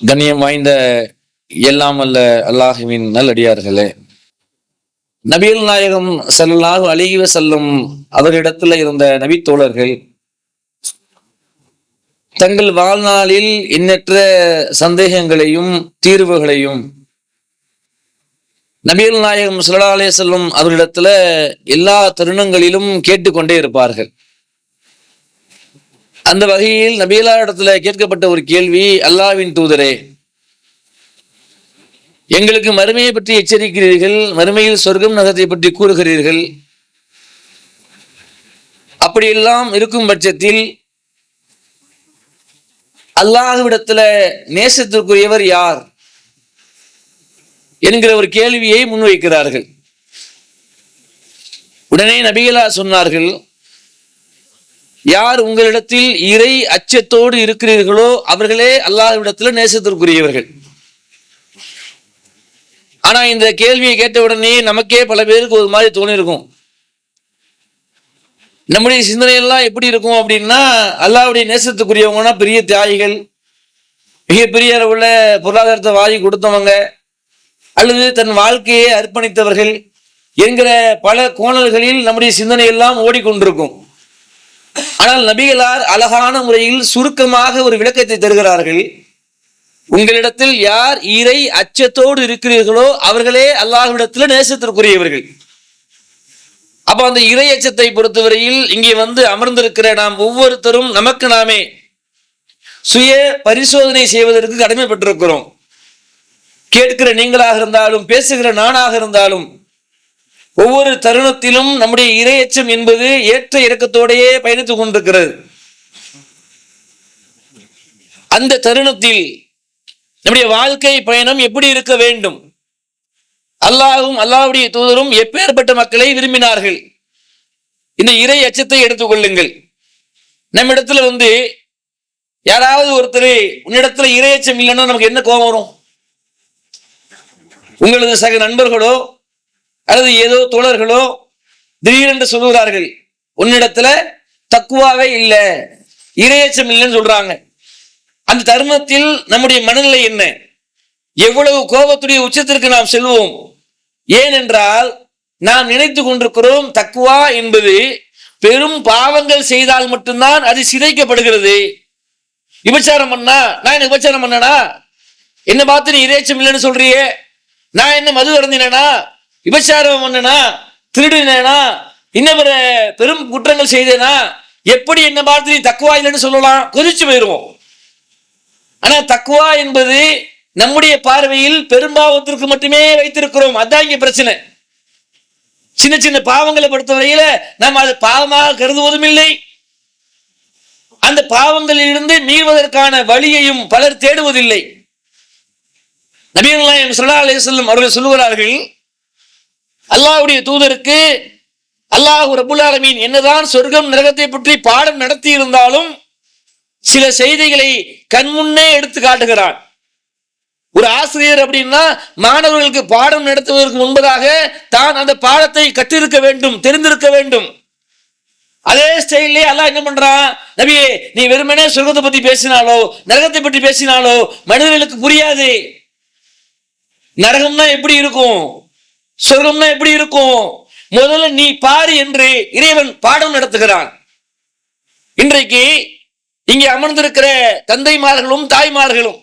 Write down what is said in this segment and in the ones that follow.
கண்ணியம் வாய்ந்த எல்லாம் அல்ல அல்லாஹுவின் நல்லடியார்களே. நபியல் நாயகம் ஸல்லல்லாஹு அலைஹி செல்லும் அவரிடத்துல இருந்த நபித்தோழர்கள் தங்கள் வாழ்நாளில் எண்ணற்ற சந்தேகங்களையும் தீர்வுகளையும் நபியல் நாயகம் ஸல்லல்லாஹு செல்லும் வஸல்லம் அவரிடத்துல எல்லா தருணங்களிலும் கேட்டுக்கொண்டே இருப்பார்கள். அந்த வகையில் நபிகளா இடத்துல கேட்கப்பட்ட ஒரு கேள்வி அல்லாவின் தூதரே எங்களுக்கு மறுமையை பற்றி எச்சரிக்கிறீர்கள் மறுமையில் சொர்க்கம் நகரத்தை பற்றி கூறுகிறீர்கள். அப்படியெல்லாம் இருக்கும் பட்சத்தில் அல்லாஹுவிடத்துல நேசத்திற்குரியவர் யார்? என்கிற ஒரு கேள்வியை முன்வைக்கிறார்கள். உடனே நபிகளா சொன்னார்கள் யார் உங்களிடத்தில் இறை அச்சத்தோடு இருக்கிறீர்களோ அவர்களே அல்லாஹ்விடத்துல நேசத்திற்குரியவர்கள். ஆனா இந்த கேள்வியை கேட்ட உடனே நமக்கே பல பேருக்கு ஒரு மாதிரி தோணிருக்கும். நம்முடைய சிந்தனை எல்லாம் எப்படி இருக்கும் அப்படின்னா அல்லாவுடைய நேசத்துக்குரியவங்கன்னா பெரிய தியாகிகள் மிகப்பெரிய அளவுல பொருளாதாரத்தை வாங்கி கொடுத்தவங்க அல்லது தன் வாழ்க்கையை அர்ப்பணித்தவர்கள் என்கிற பல கோணல்களில் நம்முடைய சிந்தனை எல்லாம் ஓடிக்கொண்டிருக்கும். ஆனால் நபிகளார் அழகான முறையில் சுருக்கமாக ஒரு விளக்கத்தை தருகிறார்கள். உங்களிடத்தில் யார் இறை அச்சத்தோடு இருக்கிறீர்களோ அவர்களே அல்லாஹ்விடத்தில் நேசத்திற்குரியவர்கள். அப்ப அந்த இறை அச்சத்தை பொறுத்தவரையில் இங்கே வந்து அமர்ந்திருக்கிற நாம் ஒவ்வொருத்தரும் நமக்கு நாமே சுய பரிசோதனை செய்வதற்கு கடமைப்பட்டிருக்கிறோம். கேட்கிற நீங்களாக இருந்தாலும் பேசுகிற நானாக இருந்தாலும் ஒவ்வொரு தருணத்திலும் நம்முடைய இரையச்சம் என்பது ஏற்ற இறக்கத்தோடையே பயணித்துக் கொண்டிருக்கிறது. அந்த தருணத்தில் நம்முடைய வாழ்க்கை பயணம் எப்படி இருக்க வேண்டும்? அல்லாஹும் அல்லாஹ்வுடைய தூதரும் எப்பேற்பட்ட மக்களை விரும்பினார்கள்? இந்த இறை அச்சத்தை எடுத்துக்கொள்ளுங்கள் நம்மிடத்துல வந்து யாராவது ஒருத்தர் உன்னிடத்துல இரையச்சம் இல்லைன்னா நமக்கு என்ன கோபம் வரும்? உங்களது சக நண்பர்களோ அல்லது ஏதோ தோழர்களோ திடீரென்று சொல்லுகிறார்கள் உன்னிடத்துல தக்குவாவே இல்லை இரையச்சம் இல்லைன்னு சொல்றாங்க. அந்த தருணத்தில் நம்முடைய மனநிலை என்ன? எவ்வளவு கோபத்துடைய உச்சத்திற்கு நாம் செல்வோம்? ஏனென்றால் நாம் நினைத்து கொண்டிருக்கிறோம் தக்குவா என்பது பெரும் பாவங்கள் செய்தால் மட்டும்தான் அது சிதைக்கப்படுகிறது. விபச்சாரம் பண்ணா நான் என்ன விபச்சாரம் பண்ணனா? என்ன பார்த்து நீ இறைச்சம் இல்லைன்னு சொல்றியே. நான் என்ன மது அருந்தினேனா? விபச்சாரம் பண்ணனா திருடினேனா இன்னும் பெரும் குற்றங்கள் செய்தேனா எப்படி என்ன பார்த்து நீ தக்குவா இல்லைன்னு சொல்லலாம் கொதிச்சு போயிருவோம். ஆனா தக்குவா என்பது நம்முடைய பார்வையில் பெரும்பாவத்திற்கு மட்டுமே வைத்திருக்கிறோம். அதான் இங்க பிரச்சனை. சின்ன சின்ன பாவங்களை பொறுத்தவரையில நாம் அது பாவமாக கருதுவதும் இல்லை. அந்த பாவங்களிலிருந்து மீள்வதற்கான வழியையும் பலர் தேடுவதில்லை. நபீன் சொல்லா ஸல்லல்லாஹு சொல்லும் அவர்கள் சொல்லுகிறார்கள் அல்லாஹுடைய தூதருக்கு அல்லாஹ் ரபுல் ஆலமீன் என்னதான் சொர்க்கம் நரகத்தை பற்றி பாடம் நடத்தி இருந்தாலும் சில செய்திகளை கண்முன்னே எடுத்து காட்டுகிறான். ஒரு ஆசிரியர் அப்படின்னா மாணவர்களுக்கு பாடம் நடத்துவதற்கு முன்பதாக தான் அந்த பாடத்தை கற்றிருக்க வேண்டும் தெரிந்திருக்க வேண்டும். அதே ஸ்டைல்லே அல்லாஹ் என்ன பண்றான்? நபியே நீ வெறுமனே சொர்க்கத்தை பத்தி பேசினாலோ நரகத்தை பற்றி பேசினாலோ மனிதர்களுக்கு புரியாது. நரகம்னா எப்படி இருக்கும்? சொர்க்கம்னா எப்படி இருக்கும்? முதல்ல நீ பாரு என்று இறைவன் பாடம் நடத்துகிறான். இன்றைக்கு இங்கே அமர்ந்திருக்கிற தந்தைமார்களும் தாய்மார்களும்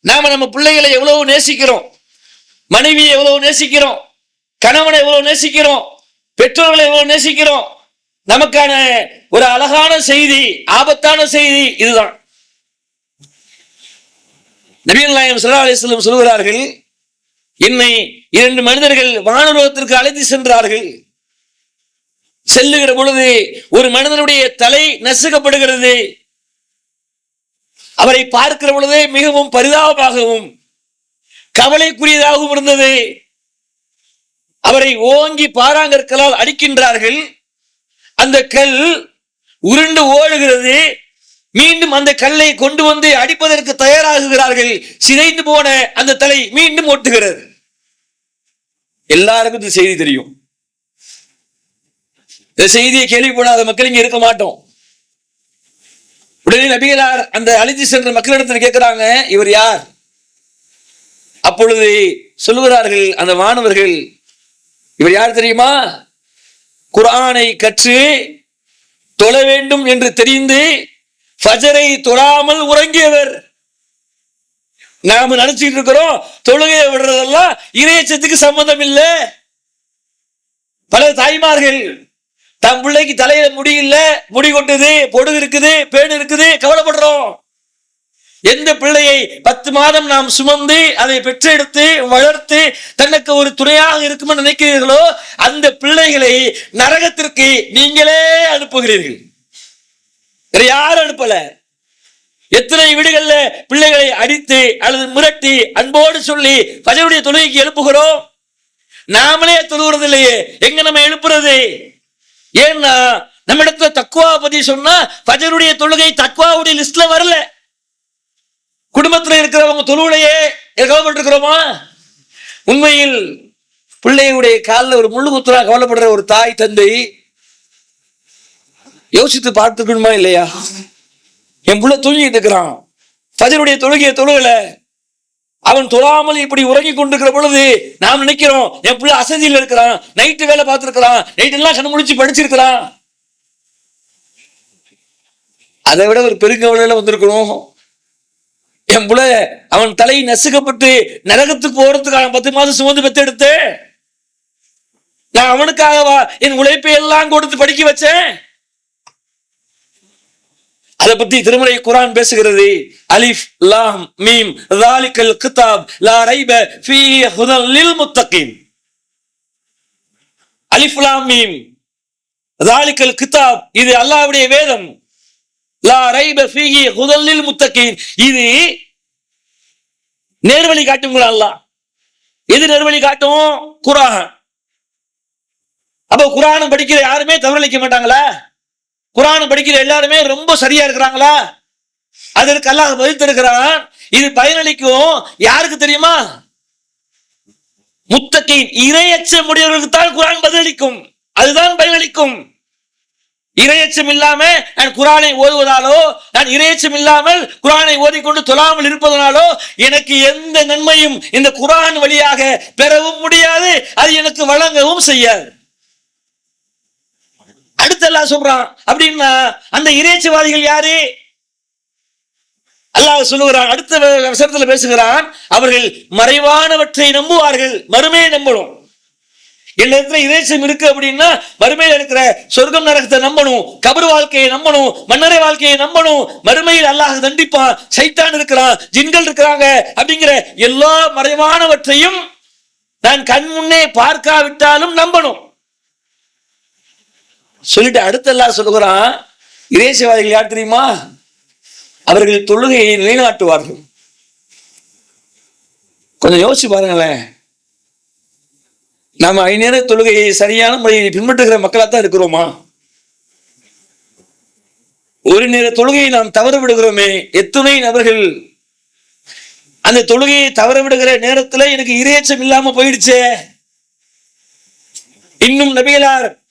நாம நம்ம பிள்ளைகளை எவ்வளவு நேசிக்கிறோம்? மனைவியை எவ்வளவு நேசிக்கிறோம்? கணவனை எவ்வளவு நேசிக்கிறோம்? பெற்றோர்களை எவ்வளவு நேசிக்கிறோம்? நமக்கான ஒரு அழகான செய்தி ஆபத்தான செய்தி இதுதான். நபீன் நாயம் ஸல்லல்லாஹு அலிஸ்லம் சொல்கிறார்கள் என்னை இரண்டு மனிதர்கள் வானுலகத்திற்கு அழைத்து சென்றார்கள். செல்லுகிற பொழுது ஒரு மனிதனுடைய தலை நசுக்கப்படுகிறது. அவரை பார்க்கிற பொழுதே மிகவும் பரிதாபமாகவும் கவலைக்குரியதாகவும் இருந்தது. அவரை ஓங்கி பாராங்கற்களால் அடிக்கின்றார்கள். அந்த கல் உருண்டு ஓடுகிறது. மீண்டும் அந்த கல்லை கொண்டு வந்து அடிப்பதற்கு தயாராகுகிறார்கள். சிதைந்து போன அந்த தலை மீண்டும் ஒட்டுகிறது. எல்லாருக்கும் இந்த செய்தி தெரியும். இந்த செய்தியை கேள்விப்படாத மக்கள் இங்க இருக்க மாட்டோம். உடனே நபிகளார் அந்த அழித்து சென்ற மக்களிடத்தில் கேட்கிறாங்க இவர் யார்? அப்பொழுது சொல்லுகிறார்கள் அந்த மாணவர்கள் இவர் யார் தெரியுமா? குரானை கற்று தொழ வேண்டும் என்று தெரிந்து ஃபஜரை தொழாமல் உறங்கியவர். நாம நினைச்சுக்கிட்டு இருக்கிறோம் தொழுகையை விடுறதெல்லாம் இறையச்சத்துக்கு சம்பந்தம் இல்லை பல தாய்மார்கள் தம் பிள்ளைக்கு தலையில முடியல முடி கொண்டது பொடுகு இருக்குது பேடு இருக்குது கவலைப்படுறோம். எந்த பிள்ளையை பத்து மாதம் நாம் சுமந்து அதை பெற்றெடுத்து வளர்த்து தனக்கு ஒரு துணையாக இருக்கும்னு நினைக்கிறீர்களோ அந்த பிள்ளைகளை நரகத்திற்கு நீங்களே அனுப்புகிறீர்கள். வேற யாரும் அனுப்பல. எத்தனை வீடுகள்ல பிள்ளைகளை அடித்து அல்லது மிரட்டி அன்போடு சொல்லி பஜனுடைய தொழுகைக்கு எழுப்புகிறோம்? நாமளே தொழுகிறது இல்லையே எங்க நம்ம எழுப்புறது? ஏன்னா நம்ம இடத்துல தக்குவா பத்தி சொன்னா பஜருடைய தொழுகை தக்குவாவுடைய லிஸ்ட்ல வரல. குடும்பத்துல இருக்கிறவங்க தொழுவுலையே கவலைப்பட்டிருக்கிறோமா உண்மையில் பிள்ளையுடைய காலில் ஒரு முள்ளு குத்துறா கவலைப்படுற ஒரு தாய் தந்தை யோசித்து பார்த்துக்கணுமா இல்லையா? என் புள்ள தூங்கிட்டு இருக்கிறான். ஃபஜருடைய தொழுகையை தொழுகல. அவன் தொழாமல் இப்படி உறங்கி கொண்டிருக்கிற பொழுது நாம் நினைக்கிறோம் என் புள்ள அசதியில் இருக்கிறான் நைட்டு வேலை பார்த்துருக்கிறான் நைட் எல்லாம் கண்ணு முடிச்சு படிச்சிருக்கிறான். அதை விட ஒரு பெருங்கவலையில வந்திருக்கணும் என் புள்ள அவன் தலை நசுக்கப்பட்டு நரகத்துக்கு போறதுக்காக பத்து மாதம் சுமந்து பெத்தெடுத்து நான் அவனுக்காகவா என் உழைப்பை எல்லாம் கொடுத்து படிக்க வச்சேன்? அதை பத்தி திருமலை குரான் பேசுகிறது. அலிஃப் லாம் மீம் தாலிக்கல் கிதாப் லா ரைப ஃபீ ஹுதல் லில் முத்தகீன். அலிஃப் லாம் மீம் தாலிக்கல் கிதாப் இது அல்லாஹ்வுடைய வேதம். லா ரைப ஃபீஹி ஹுதல் லில் முத்தகீன். இது நேர்வழி காட்டுங்களா அல்லாஹ். எது நேர்வழி காட்டும்? குரான். அப்ப குரான் படிக்கிற யாருமே தவறளிக்க மாட்டாங்களா? குரான் படிக்கிற எல்லாருமே ரொம்ப சரியா இருக்கிறாங்களா? அதற்கு அல்லாஹ் பதில் இது பயனளிக்கும். யாருக்கு தெரியுமா? முத்தகை இரையச்சம் உடையவர்களுக்கு தான் குரான் பதிலளிக்கும். அதுதான் பயனளிக்கும். இரையச்சம் இல்லாம நான் குரானை ஓதுவதாலோ நான் இரையச்சம் இல்லாமல் குரானை ஓதிக்கொண்டு தொழாமல் இருப்பதனாலோ எனக்கு எந்த நன்மையும் இந்த குரான் வழியாக பெறவும் முடியாது. அது எனக்கு வழங்கவும் செய்யாது. அடுத்து எல்லாம் சொல்றான் அப்படின்னா அந்த இறைச்சிவாதிகள் யாரு? அல்லாஹ் சொல்லுகிறான் அடுத்த வசனத்துல பேசுகிறான் அவர்கள் மறைவானவற்றை நம்புவார்கள் மறுமையை நம்பணும். இடத்துல இறைச்சம் இருக்கு அப்படின்னா மறுமையில் இருக்கிற சொர்க்கம் நரகத்தை நம்பணும் கபர் வாழ்க்கையை நம்பணும் மன்னரை வாழ்க்கையை நம்பணும் மறுமையில் அல்லாஹ் தண்டிப்பான் சைத்தான் இருக்கிறான் ஜின்கள் இருக்கிறாங்க அப்படிங்கிற எல்லா மறைவானவற்றையும் நான் கண் முன்னே பார்க்காவிட்டாலும் நம்பணும். சொல்லிட்டு அடுத்தெல்லாம் சொல்லுகிறான் இறைசிவாதிகள் யார் தெரியுமா? அவர்கள் தொழுகையை நிலைநாட்டுவார்கள். கொஞ்சம் யோசிச்சு பாருங்களேன். நாம ஐநேர தொழுகையை சரியான முறையை பின்பற்றுகிற மக்களாக தான் இருக்கிறோமா? ஒரு நேர தொழுகையை நாம் தவற விடுகிறோமே எத்தனை நபர்கள் அந்த தொழுகையை தவற விடுகிற நேரத்துல எனக்கு இரையச்சம் இல்லாம போயிடுச்சே. இன்னும் நபிகளார்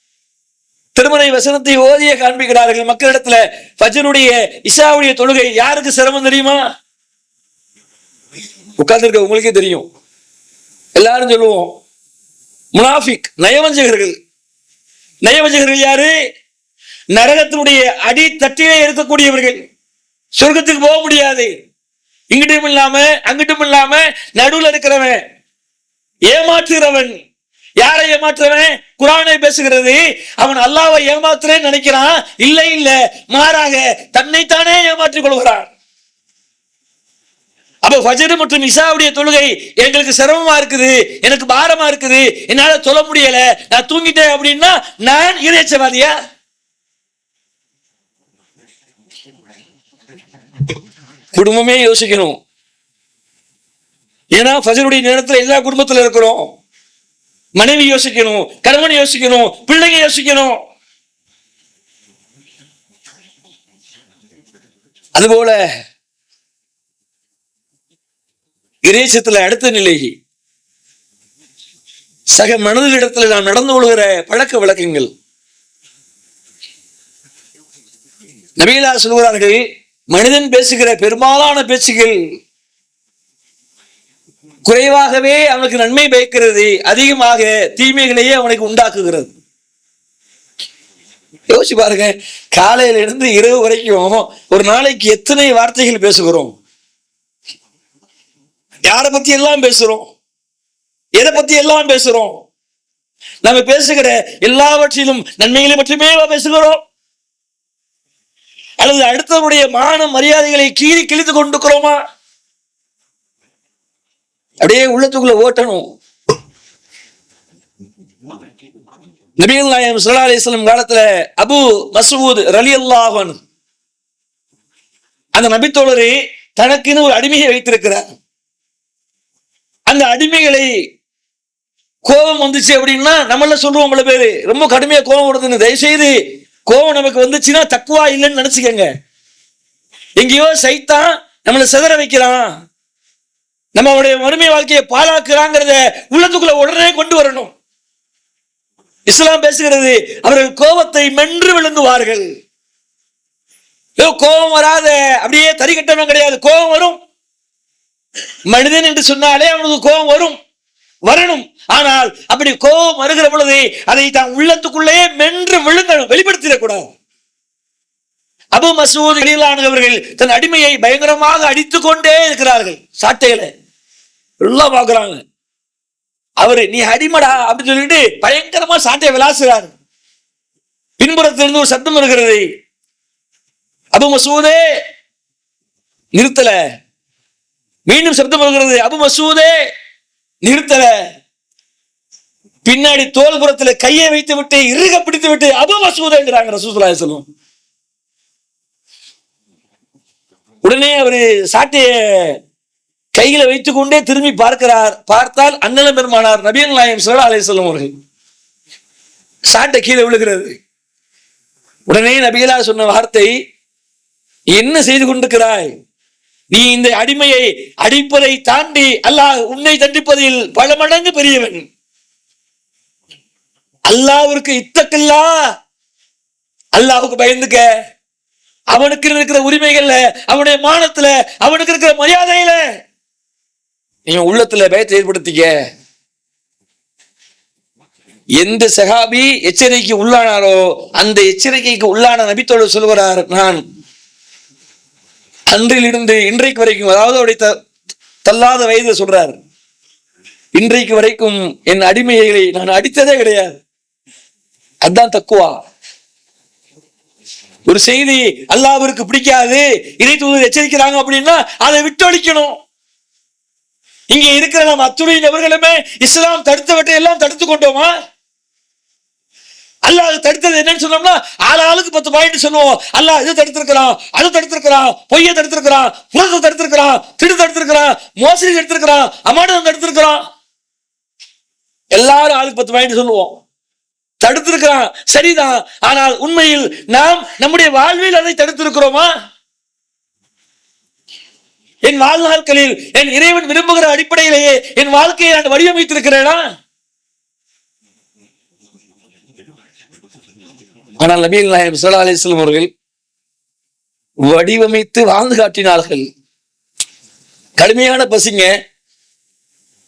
திருமலை வசனத்தை ஓதிய காண்பிக்கிறார்கள். மக்களிடத்துல பஜனுடைய இஷாவுடைய தொழுகை யாருக்கு சிரமம் தெரியுமா? உட்கார்ந்துருக்க உங்களுக்கே தெரியும். எல்லாரும் சொல்லுவோம் முனாஃபிக் நயவஞ்சகர்கள். நயவஞ்சகர்கள் யாரு? நரகத்தினுடைய அடி தட்டிலே இருக்கக்கூடியவர்கள். சொர்க்கத்துக்கு போக முடியாது. இங்கிட்டும் இல்லாம அங்கிட்டும் இல்லாம நடுவில் இருக்கிறவன் ஏமாற்றுகிறவன். யாரை ஏமாற்றுறவன்? குரானை பேசுகிறது. அவன் அல்லாவை ஏமாத்துறேன்னு நினைக்கிறான். இல்லை இல்லை. மாறாக தன்னைத்தானே ஏமாற்றிக் கொள்கிறான். அப்ப ஃபஜர் மற்றும் இஷாவுடைய தொழுகை எங்களுக்கு சிரமமா இருக்குது. எனக்கு பாரமா இருக்குது. என்னால சொல்ல முடியல. நான் தூங்கிட்டேன் அப்படின்னா நான் இறைச்சவாதியா குடும்பமே யோசிக்கணும். ஏன்னா ஃபஜருடைய நேரத்தில் எல்லா குடும்பத்தில் இருக்கிறோம். மனைவி யோசிக்கணும் கணவன் யோசிக்கணும் பிள்ளைங்க யோசிக்கணும். அதுபோல இறைச்சத்துல அடுத்த நிலை சக மனதிலிடத்துல நாம் நடந்து கொள்கிற பழக்க வழக்கங்கள். நபிகளா சொல்கிறார்கள் மனிதன் பேசுகிற பெரும்பாலான பேச்சுகள் குறைவாகவே அவனுக்கு நன்மை பயக்கிறது அதிகமாக தீமைகளையே அவனுக்கு உண்டாக்குகிறது. யோசிச்சு பாருங்க காலையில இருந்து இரவு வரைக்கும் ஒரு நாளைக்கு எத்தனை வார்த்தைகள் பேசுகிறோம்? யாரை பத்தி எல்லாம் பேசுறோம்? எதை பத்தி எல்லாம் பேசுறோம்? நம்ம பேசுகிற எல்லாவற்றிலும் நன்மைகளை மட்டுமே பேசுகிறோம். அல்லது அடுத்தவருடைய மான மரியாதைகளை கீறி கிழித்து கொண்டிருக்கிறோமா? அப்படியே உள்ளத்துக்குள்ள ஓட்டணும். நபிகள் நாயம் சல்லா அலிஸ்லாம் காலத்துல அபு மசூத் ரலி அல்லாஹன் அந்த நபித்தோழரை தனக்குன்னு ஒரு அடிமையை வைத்திருக்கிறார். அந்த அடிமைகளை கோபம் வந்துச்சு அப்படின்னா நம்மள சொல்லுவோம் உங்களை பேரு. ரொம்ப கடுமையா கோபம் வருதுன்னு. தயவு செய்து கோபம் நமக்கு வந்துச்சுன்னா தக்குவா இல்லைன்னு நினைச்சுக்கங்க. எங்கேயோ சைத்தான் நம்மளை சிதற வைக்கிறான். நம்மளுடைய மறுமை வாழ்க்கையை பாழாக்குறாங்கிறத உள்ளத்துக்குள்ள உடனே கொண்டு வரணும். இஸ்லாம் பேசுகிறது அவர்கள் கோபத்தை மென்று விழுங்குவார்கள். ஏதோ கோபம் வராத அப்படியே தறி கட்டணும் கிடையாது கோபம் வரும். மனிதன் என்று சொன்னாலே அவனுக்கு கோபம் வரும் வரணும். ஆனால் அப்படி கோபம் வருகிற பொழுது அதை தான் உள்ளத்துக்குள்ளேயே மென்று விழுங்கணும் வெளிப்படுத்திடக்கூடாது. அபு மசூத் அவர்கள் தன் அடிமையை பயங்கரமாக அடித்துக் கொண்டே இருக்கிறார்கள் சாட்டைகளை. எல்லாம் பார்க்குறாங்க அவரு நீ அடிமடா அப்படின்னு சொல்லிட்டு பயங்கரமா சாட்டையை விளாசுறாரு. பின்புறத்திலிருந்து ஒரு சத்தம் இருக்கிறது அபு மசூதே! நிறுத்தல. மீண்டும் சப்தம் வருகிறது. அபு மசூதே! நிறுத்தல. பின்னாடி தோல்புறத்துல கையை வைத்து விட்டு இறுக பிடித்து விட்டு அபு மசூதேங்கிறாங்க ரசூசுல்லாஹி சொல்லும் உடனே அவரு சாட்டையை கையில வைத்துக் கொண்டே திரும்பி பார்க்கிறார். பார்த்தால் அண்ணல பெருமானார் நபியல் நாயம் சல்லா அலை சொல்லும் அவர்கள் சாட்டை கீழே விழுகிறது. உடனே நபிகளா சொன்ன வார்த்தை என்ன செய்து கொண்டிருக்கிறாய்? நீ இந்த அடிமையை அடிப்பதை தாண்டி அல்லாஹ் உன்னை தண்டிப்பதில் பல மடங்கு பெரியவன். அல்லாவிற்கு இத்தக்கல்லா. அல்லாவுக்கு பயந்துக்க. அவனுக்கு இருக்கிற உரிமைகள்ல அவனுடைய மானத்துல அவனுக்கு இருக்கிற மரியாதையில நீங்க உள்ளத்துல பயத்தை ஏற்படுத்திக்க. எந்த சகாபி எச்சரிக்கை உள்ளானாரோ அந்த எச்சரிக்கைக்கு உள்ளான நபித்தோடு சொல்கிறார் நான். அன்றிலிருந்து இன்றைக்கு வரைக்கும் அதாவது அவருடைய தள்ளாத வயது சொல்றார். இன்றைக்கு வரைக்கும் என் அடிமைகளை நான் அடித்ததே கிடையாது. அதான் தக்குவா. ஒரு செய்தி அல்லாவிற்கு பிடிக்காது இறை தூதர் எச்சரிக்கிறாங்க அப்படின்னா அதை விட்டொழிக்கணும். இங்க இருக்கிற நம்ம அத்துணை நபர்களுமே இஸ்லாம் தடுத்தவற்றை எல்லாம் தடுத்து கொண்டோமா அல்லாஹ் அது தடுத்தது என்னன்னு சொன்னோம்னா ஆள் ஆளுக்கு பத்து பாயிண்ட் சொல்லுவோம். அல்லாஹ் இது தடுத்திருக்கிறான் அது தடுத்திருக்கிறான் பொய்யை தடுத்திருக்கிறான் புறத்தை தடுத்திருக்கிறான் திடு தடுத்திருக்கிறான் மோசடி தடுத்திருக்கிறான் அமானம் தடுத்திருக்கிறான். எல்லாரும் ஆளுக்கு பத்து பாயிண்ட் சொல்லுவோம். தடுத்திருக்கிறான் சரிதான். ஆனால் உண்மையில் நாம் நம்முடைய வாழ்வில் அதை தடுத்திருக்கிறோமா? என் வாழ்நாட்களில் என் இறைவன் விரும்புகிற அடிப்படையிலேயே என் வாழ்க்கையை நான் வடிவமைத்திருக்கிறேனா? ஆனால் நபீல் நாயம் சலா அலிஸ்லம் அவர்கள் வடிவமைத்து வாழ்ந்து காட்டினார்கள். கடுமையான பசிங்க.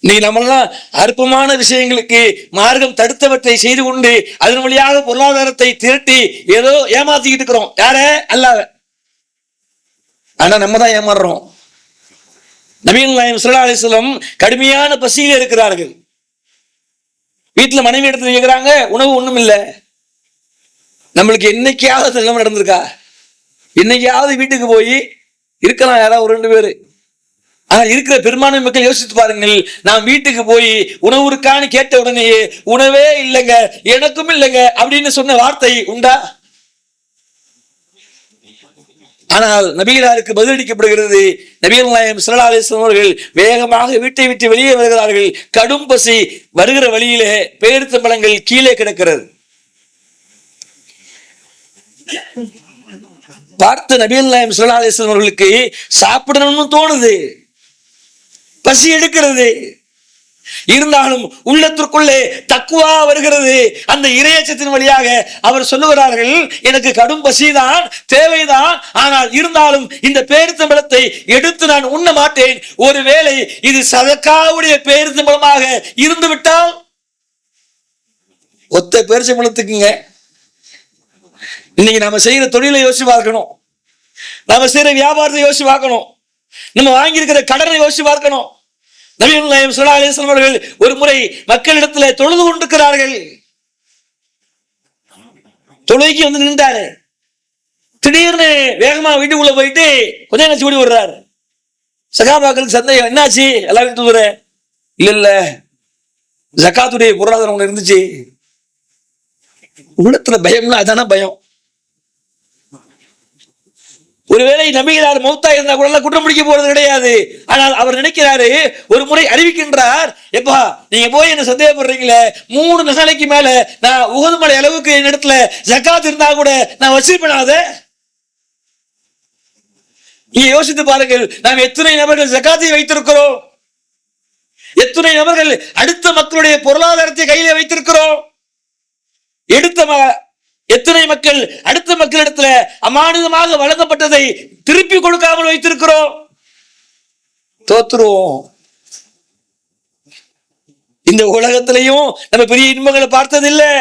நீ நம்மெல்லாம் அற்பமான விஷயங்களுக்கு மார்க்கம் தடுத்தவற்றை செய்து கொண்டு அதன் வழியாக பொருளாதாரத்தை திரட்டி ஏதோ ஏமாத்திக்கிட்டு இருக்கிறோம். யார? அல்லாத ஆனா நம்ம தான் ஏமாறுறோம். நபீன் நாயம் சல்லா கடுமையான பசியில் இருக்கிறார்கள். வீட்டில் மனைவி எடுத்து கேட்குறாங்க உணவு ஒன்றும் இல்லை. நம்மளுக்கு என்னைக்காவது நிலைமை நடந்திருக்கா? என்னைக்காவது வீட்டுக்கு போய் இருக்கலாம் யாராவது ஒரு ரெண்டு பேர். ஆனால் இருக்கிற பெரும்பான்மை மக்கள் யோசித்து பாருங்கள் நான் வீட்டுக்கு போய் உணவு இருக்கான்னு கேட்ட உடனேயே உணவே இல்லைங்க எனக்கும் இல்லைங்க அப்படின்னு சொன்ன வார்த்தை உண்டா? ஆனால் நபிகளாருக்கு பதிலளிக்கப்படுகிறது. நபிகள் நாயம் அலிஸ்லாம் அவர்கள் வேகமாக வீட்டை விட்டு வெளியே வருகிறார்கள். கடும் பசி வருகிற வழியிலே பேரித்த பழங்கள் கீழே கிடக்கிறது. பார்த்த நபிகள் நாயம் சல்லா அலிஸ்லாம் அவர்களுக்கு சாப்பிடணும்னு தோணுது. பசி எடுக்கிறது. இருந்தாலும் உள்ளத்திற்குள்ளே தக்குவா வருகிறது. அந்த இரையச்சத்தின் வழியாக அவர் சொல்லுகிறார்கள் எனக்கு கடும் பசிதான் தேவைதான் ஆனால் இருந்தாலும் இந்த பேருத்தம்பளத்தை எடுத்து நான் உண்ண மாட்டேன். ஒருவேளை இது சதக்காவுடைய பேருத்தம்பளமாக இருந்து விட்டால் ஒத்த பேரிச்சம்பளத்துக்குங்க இன்னைக்கு நாம செய்யற தொழிலை யோசிச்சு பார்க்கணும். நாம செய்யற வியாபாரத்தை யோசிச்சு பார்க்கணும். நம்ம வாங்கியிருக்கிற கடனை யோசிச்சு பார்க்கணும். நபிகள் நாயம் அவர்கள் ஒரு முறை மக்களிடத்தில் தொழுது கொண்டிருக்கிறார்கள். தொழுகைக்கு வந்து நின்றாரு. திடீர்னு வேகமா வீட்டுக்குள்ள போயிட்டு கொஞ்சம் நேரம் ஓடி விடுறாரு சகாபாக்களுக்கு சந்தேகம் என்னாச்சு? எல்லாரும் தூதுற இல்ல இல்ல. ஜக்காத்துடைய பொருளாதாரம் ஒண்ணு இருந்துச்சு. உள்ளத்துல பயம்னா அதான பயம்? ஒருவேளை நபிகிறார் மௌத்தா இருந்தா கூட குற்றம் பிடிக்க போறது கிடையாது. ஆனால் அவர் நினைக்கிறாரு ஒரு முறை அறிவிக்கின்றார் எப்பா நீங்க போய் என்ன சந்தேகப்படுறீங்களே? மூணு நாளைக்கு மேல நான் உகதுமலை அளவுக்கு என் இடத்துல ஜக்காத் இருந்தா கூட நான் வச்சிருப்பேனாத நீங்க யோசித்து பாருங்கள் நாம் எத்தனை நபர்கள் ஜக்காத்தை வைத்திருக்கிறோம்? எத்தனை நபர்கள் அடுத்த மக்களுடைய பொருளாதாரத்தை கையில வைத்திருக்கிறோம்? எடுத்த எத்தனை மக்கள் அடுத்த மக்களிடத்துல அமானிதமாக வழங்கப்பட்டதை திருப்பி கொடுக்காமல் வைத்திருக்கிறோம்? தோத்துருவோம். இந்த உலகத்திலையும் நம்ம பெரிய இன்பங்களை பார்த்ததில்லை.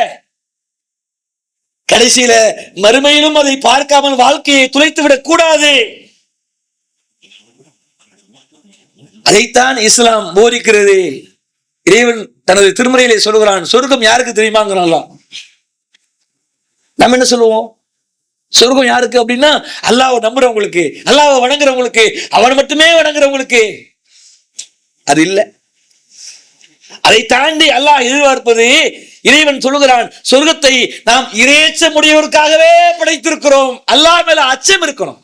கடைசியில மறுமையிலும் அதை பார்க்காமல் வாழ்க்கையை துளைத்து விடக் கூடாது. அதைத்தான் இஸ்லாம் போதிக்கிறது. இறைவன் தனது திருமறையிலே சொல்கிறான் சொர்க்கம் யாருக்கு தெரியுமாங்கிறான்ல நம்ம என்ன சொல்லுவோம்? சொர்க்கம் யாருக்கு அப்படின்னா அல்லாவை நம்புறவங்களுக்கு அல்லாவை வணங்குறவங்களுக்கு அவன் மட்டுமே வணங்குறவங்களுக்கு. அது இல்லை. அதை தாண்டி அல்லாஹ் எதிர்பார்ப்பது இறைவன் சொல்லுகிறான் சொர்க்கத்தை நாம் இறைச்ச முடியவருக்காகவே படைத்திருக்கிறோம். அல்லாஹ் மேல அச்சம் இருக்கணும்.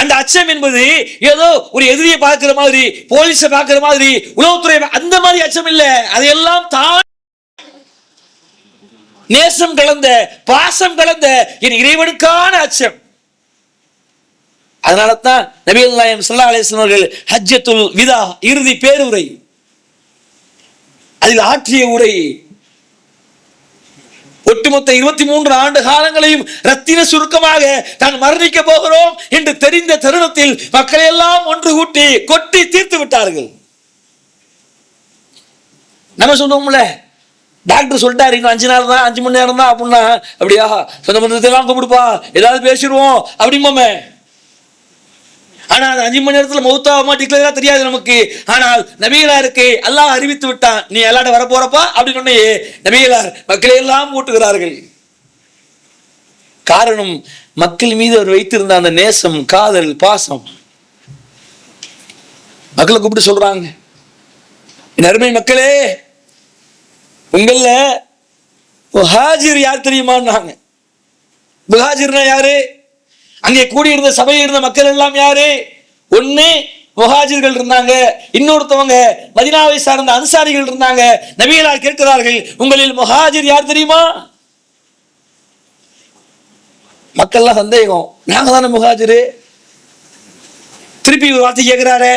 அந்த அச்சம் என்பது ஏதோ ஒரு எதிரியை பார்க்கிற மாதிரி போலீஸை பார்க்கிற மாதிரி உளவுத்துறை அந்த மாதிரி அச்சம் இல்ல. அதையெல்லாம் தான் நேசம் கலந்த பாசம் கலந்த என் இறைவனுக்கான அச்சம். அதனால தான் நபிகள் நாயம் சல்லா அலிஸ்லாம் அவர்கள் ஹஜ்ஜத்துல் விதா இறுதி பேருரை அதில் ஆற்றிய உரை ஒட்டுமொத்த இருபத்தி மூன்று ஆண்டு காலங்களையும் ரத்தின சுருக்கமாக தான் மரணிக்க போகிறோம் என்று தெரிந்த தருணத்தில் மக்களை எல்லாம் ஒன்று கூட்டி கொட்டி தீர்த்து விட்டார்கள். நம்ம சொல்லுவோம்ல டாக்டர் சொல்லிட்டாரு இன்னும் அஞ்சு நாள் தான் அஞ்சு மணி நேரம் தான் அப்படின்னா அப்படியா? சொந்த பந்தத்தை எல்லாம் கூப்பிடுப்பா ஏதாவது பேசிடுவோம். அப்படிம்போமே. ஆனா அது அஞ்சு மணி நேரத்துல மௌத்தாவமா டிக்ளேரா தெரியாது நமக்கு. ஆனால் நபிகளாருக்கு அல்லாஹ் அறிவித்து விட்டான். நீ எல்லாட்ட வர போறப்பா அப்படின்னு சொன்னே நபிகளார் மக்களை எல்லாம் ஊட்டுகிறார்கள் காரணம் மக்கள் மீது அவர் வைத்திருந்த அந்த நேசம் காதல் பாசம். மக்களை கூப்பிட்டு சொல்றாங்க. என் அருமை மக்களே உங்கள ஹாஜிர் யார் தெரியுமான்னாங்க? முஹாஜிர்னா யாரு? அங்கே கூடியிருந்த சபையில் இருந்த மக்கள் எல்லாம் யாரு? ஒன்று முஹாஜிர்கள் இருந்தாங்க. இன்னொருத்தவங்க மதினாவை சார்ந்த அன்சாரிகள் இருந்தாங்க. நபிகளார் கேட்கிறார்கள் உங்களில் முஹாஜிர் யார் தெரியுமா? மக்கள்லாம் சந்தேகம். நாங்க தானே முஹாஜிரு திருப்பி ஒரு வார்த்தை கேட்கிறாரே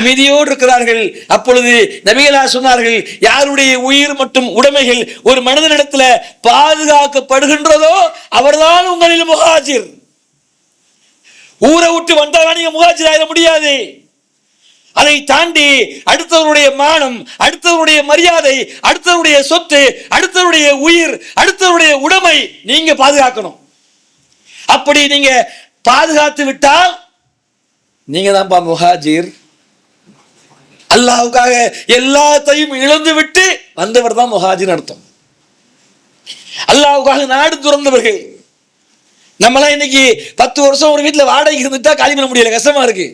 அமைதியோடு இருக்கிறார்கள் அப்பொழுது நபிகளா சொன்னார்கள் யாருடைய உயிர் மற்றும் உடைமைகள் ஒரு மனிதனிடத்தில் பாதுகாக்கப்படுகின்றதோ அவர்தான் உங்களில் முகாஜிர். ஊரை விட்டு வந்தால் நீங்க முகாஜிர் ஆயிட முடியாது. அதை தாண்டி அடுத்தவருடைய மானம் அடுத்தவருடைய மரியாதை அடுத்தவருடைய சொத்து அடுத்தவருடைய உயிர் அடுத்தவருடைய உடைமை நீங்க பாதுகாக்கணும். அப்படி நீங்க பாதுகாத்து விட்டால் நீங்க தான்ப்பா முஹாஜிர் அல்லாவுக்காக எல்லாத்தையும் இழந்து விட்டு வந்தவர் தான் முஹாஜிர் அர்த்தம். அல்லாவுக்காக நாடு துறந்தவர்கள். நம்மளாம் இன்னைக்கு பத்து வருஷம் ஒரு வீட்டில் வாடகைக்கு இருந்துட்டா காலி பண்ண முடியல கஷ்டமா இருக்கு.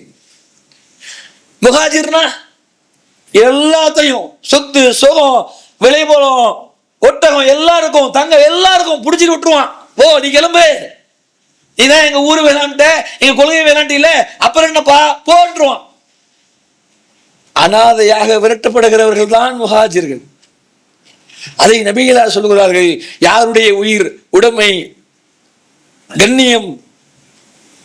முகாஜிர்னா எல்லாத்தையும் சொத்து சுகம் விளைபோலம் ஒட்டகம் எல்லாருக்கும் தங்க எல்லாருக்கும் பிடிச்சிட்டு விட்டுருவான். ஓ நீ கிளம்பு. இதான் எங்க ஊர் வேணான்ட்ட எங்க கொள்கை வேணான்ட்டு இல்ல அப்புறம் என்னப்பா? போட்டுருவான். அனாதையாக விரட்டப்படுகிறவர்கள் தான் முஹாஜிர்கள். அதை நபிகளா சொல்கிறார்கள் யாருடைய உயிர் உடைமை கண்ணியம்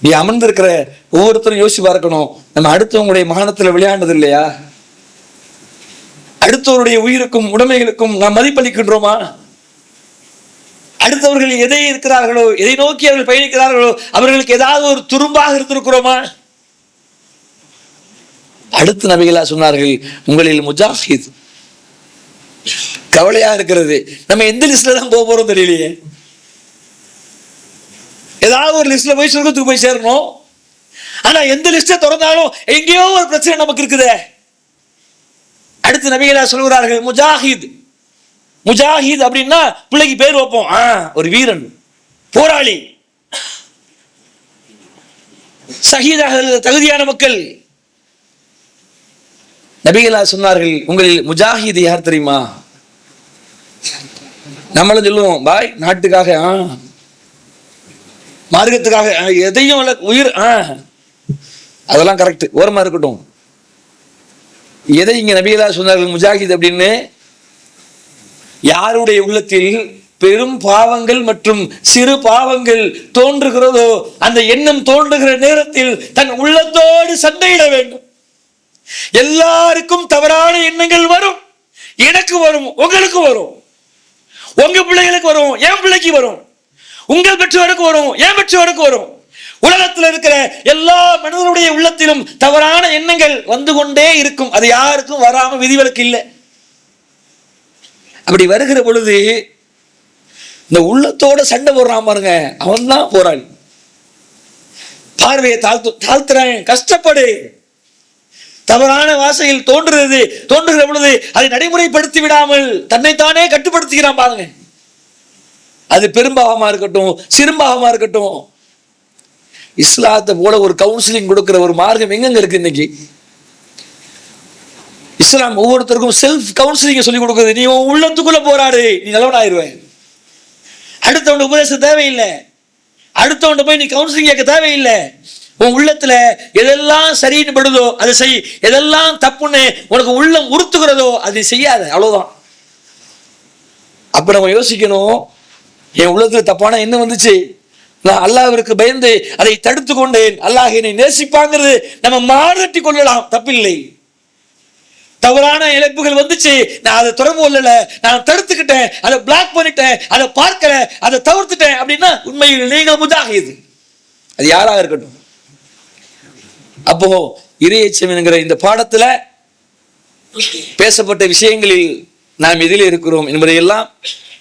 நீ அமர்ந்திருக்கிற ஒவ்வொருத்தரும் யோசிச்சு பார்க்கணும். நம்ம அடுத்தவங்களுடைய மானத்தில் விளையாண்டது இல்லையா? அடுத்தவருடைய உயிருக்கும் உடைமைகளுக்கும் நாம் மதிப்பளிக்கின்றோமா? அடுத்தவர்கள் எதை இருக்கிறார்களோ எதை நோக்கி அவர்கள் பயணிக்கிறார்களோ அவர்களுக்கு ஏதாவது ஒரு துரும்பாக இருந்திருக்கிறோமா? அடுத்து நபிகளா சொன்னார்கள் உங்களில் முஜாஹித். கவலையா இருக்கிறது. நம்ம எந்த லிஸ்ட்ல தான் போக போறோம் தெரியலையே. ஏதாவது ஒரு லிஸ்ட்ல போய் சொர்க்கத்துக்கு போய் சேரணும். ஆனா எந்த லிஸ்ட திறந்தாலும் எங்கேயோ ஒரு பிரச்சனை நமக்கு இருக்குதே. அடுத்து நபிகளா சொல்கிறார்கள் முஜாஹித். முஜாஹித் அப்படின்னா பிள்ளைக்கு பேர் வைப்போம். ஆ ஒரு வீரன் போராளி. சகிதாக தகுதியான மக்கள். நபிகளா சொன்னார்கள் உங்களில் முஜாஹித் யார் தெரியுமா? நம்மளும் சொல்லுவோம் பாய் நாட்டுக்காக ஆ. மார்க்கத்துக்காக எதையும் உயிர் ஆ. அதெல்லாம் கரெக்ட் ஓரமா இருக்கட்டும். எதை இங்க நபிகளா சொன்னார்கள் முஜாஹித் அப்படின்னு? யாருடைய உள்ளத்தில் பெரும் பாவங்கள் மற்றும் சிறு பாவங்கள் தோன்றுகிறதோ அந்த எண்ணம் தோன்றுகிற நேரத்தில் தன் உள்ளத்தோடு சண்டையிட வேண்டும். எல்லாருக்கும் தவறான எண்ணங்கள் வரும். எனக்கு வரும் உங்களுக்கு வரும். உங்க பிள்ளைகளுக்கு வரும் என் பிள்ளைக்கு வரும். உங்கள் பெற்றோருக்கு வரும் என் பெற்றோருக்கு வரும். உலகத்தில் இருக்கிற எல்லா மனிதனுடைய உள்ளத்திலும் தவறான எண்ணங்கள் வந்து கொண்டே இருக்கும். அது யாருக்கும் வராம விதிவிலக்கு இல்லை. அப்படி வருகிற பொழுது இந்த உள்ளத்தோட சண்டை போடுறான் பாருங்க. அவன் தான் போராளி. பார்வையை தாழ்த்து தாழ்த்துறேன் கஷ்டப்படு. தவறான வாசையில் தோன்றுகிறது தோன்றுகிற பொழுது அதை நடைமுறைப்படுத்தி விடாமல் தன்னைத்தானே கட்டுப்படுத்துகிறான் பாருங்க. அது பெரும்பாகமா இருக்கட்டும் சிறும்பாவமா இருக்கட்டும். இஸ்லாத்தை போல ஒரு கவுன்சிலிங் கொடுக்கிற ஒரு மார்க்கம் எங்கெங்க இருக்கு இன்னைக்கு? இஸ்லாம் ஒவ்வொருத்தருக்கும் செல்ஃப் கவுன்சிலிங் சொல்லி கொடுக்குறது நீ உன் உள்ளத்துக்குள்ள போராடு நீ நல்லவனாயிருவேன் அடுத்தவன் உபதேசம் தேவையில்லை. அடுத்தவன் போய் நீ கவுன்சிலிங் கேட்க தேவையில்லை. உன் உள்ளத்துல எதெல்லாம் சரின்னு படுதோ அதை செய். எதெல்லாம் தப்புன்னு உனக்கு உள்ளம் உறுத்துகிறதோ அதை செய்யாத. அவ்வளவுதான். அப்ப நம்ம யோசிக்கணும் என் உள்ளத்துல தப்பான என்ன வந்துச்சு. நான் அல்லாவிற்கு பயந்து அதை தடுத்து கொண்டேன். அல்லாஹ் என்னை நேசிப்பாங்கிறது நம்ம மாறுதட்டி கொள்ளலாம். தப்பில்லை. தவறான இழப்புகள் வந்துச்சு. நான் அதை தொடர்பு கொள்ளல. நான் தடுத்துக்கிட்டேன். அதை பிளாக் பண்ணிட்டேன். அதை பார்க்கல. அதை தவிர்த்துட்டேன். அப்படின்னா உண்மையில் நீங்கள் முதாகியது அது யாராக இருக்கட்டும். அப்போ இறையச்சம் என்கிற இந்த பாடத்துல பேசப்பட்ட விஷயங்களில் நாம் எதில் இருக்கிறோம் என்பதையெல்லாம்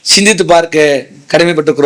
சிந்தித்து பார்க்க கடமைப்பட்டிருக்கிறோம்.